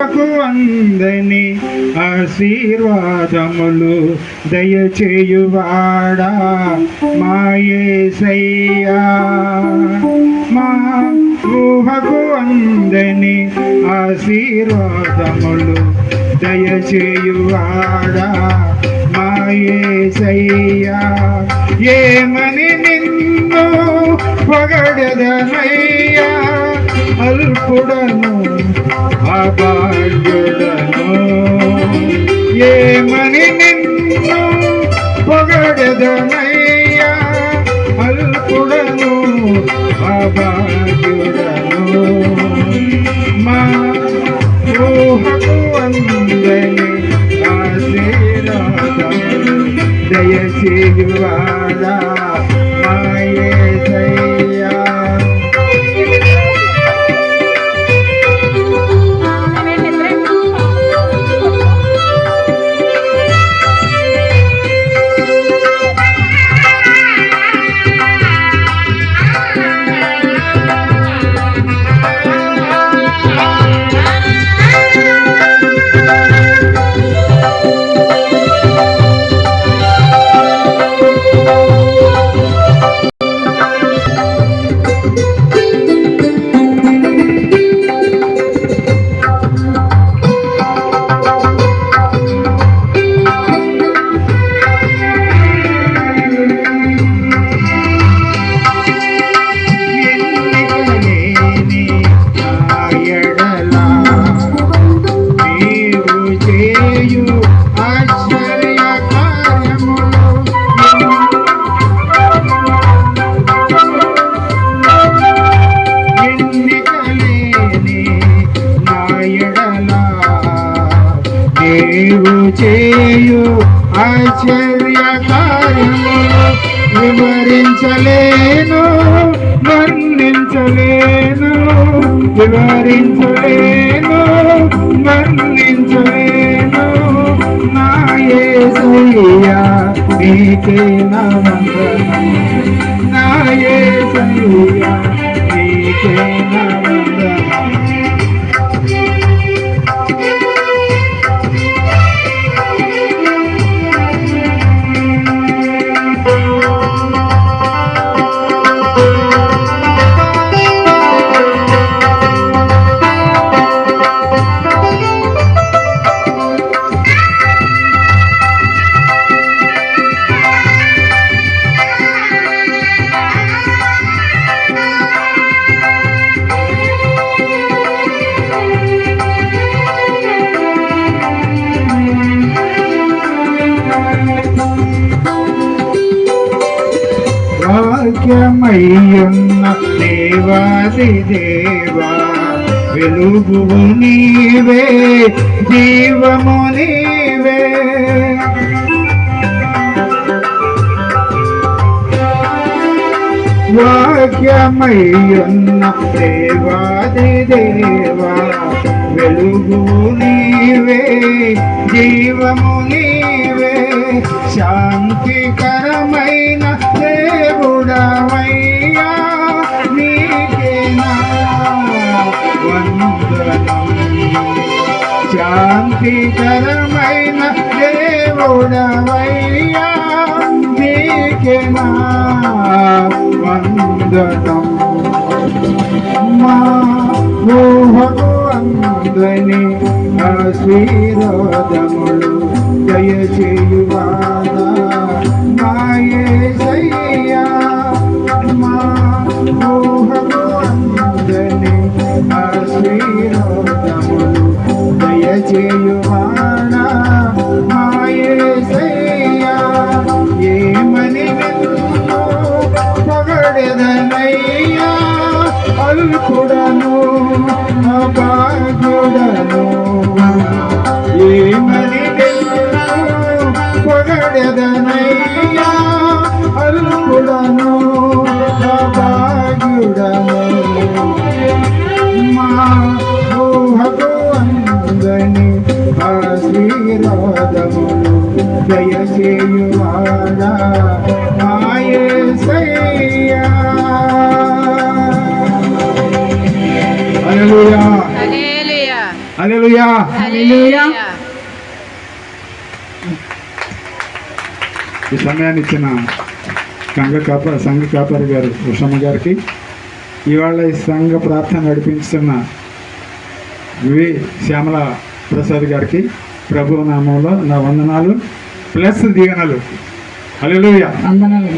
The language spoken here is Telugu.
అందని ఆశీర్వాదములు దయచేయువాడా మాయేసయ్యా మా ఊహకు అందని ఆశీర్వాదములు దయచేయువాడా మాయేసయ్యా ఏమని నిన్ను పొగడదనయ్యా? అల్పుడను అభాగ్యుడను ఏమని నిన్ను పొగడదనయ్యా? అల్పుడను అభాగ్యుడను మా ఊహకు అందని ఆశీర్వాదము దయచేయువాడా? నీవు చేయు ఆశ్చర్య కార్యములు వివరించలేను వర్ణించలేను వివరించలేను వర్ణించలేను నా యేసయ్యా నీకే నా వందనం నా నీకే నా వందనం భాగ్యమయ్యున్న దేవాది దేవా వెలుగు నీవే జీవము నీవే. భాగ్యమయ్యున్న దేవాది దేవా వెలుగు నీవే జీవము నీవే శాంతికరమైన దేవుడవయ్యా నీకే శాంతికరమైన దేవుడవయ్యా నీకే వందనం మా ఊహకు ధ్వని ఆశీర్వాదములు దయచేయువాడా. మాయేసయ్యా మా ఊహకు అందని ఆశీర్వాదములు దయచేయువాడా. మాయేసయ్యా ఏమని నిన్ను అల్పుడను అభాగ్యుడను ఏమని పొగడదను. హల్లెలూయా హల్లెలూయా ఈ సమయాన్ని ఇచ్చిన సంఘ కాప సంఘ కాపరి గారు ఉషమ్మ గారికి ఇవాళ ఈ సంఘ ప్రార్థన నడిపిస్తున్న వి. శ్యామల ప్రసాద్ గారికి ప్రభు నామంలో నా వందనాలు ప్లస్ దీవెనలు. హల్లెలూయా వందనాలు.